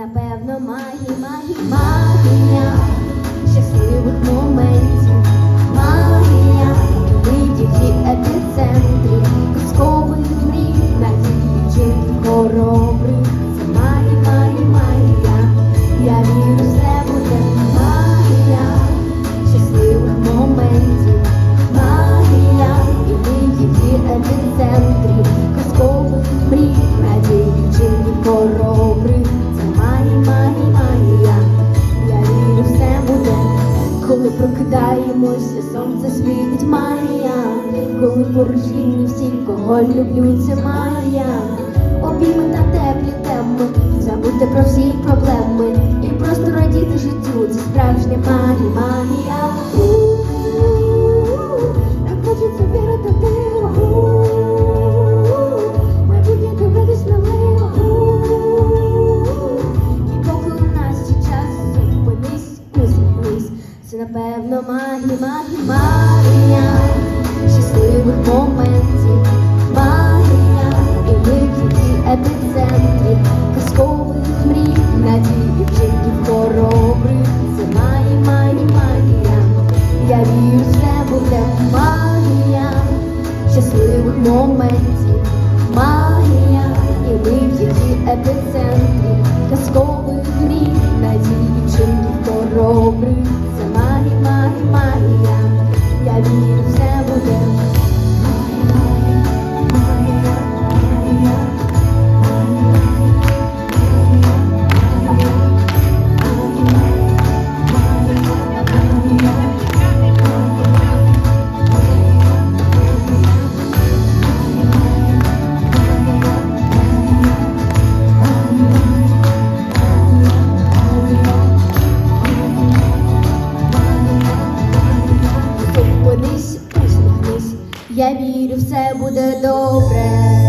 напевно магія, магія, магія щасливих моментів. Магія видіхи епіцентрі, казкових мрій, надії хоробрих. Це магія, магія, магія. Я вірю, все буде магія щасливих моментів. Магія і видіхи епіцентрі, казкових мрій, надії хоробрих. Магія, магія. Я вірю, все буде, коли прокидаємося, сонце світить магія, коли поруч всі, кого люблю, це магія. Обійми та теплі теми, забудьте про всі проблеми і просто радіти життю. Це справжня магія, магія. Це напевно магія, магія, магія щасливих моментів. Магія і виклики епіцентрі, казкових мрій, надії, вчинків хоробрих. Це магія, магія, магія. Я вірю, все буде магія щасливих моментів. Магія і ми вихідні епіцентрі, Я вірю, все буде добре.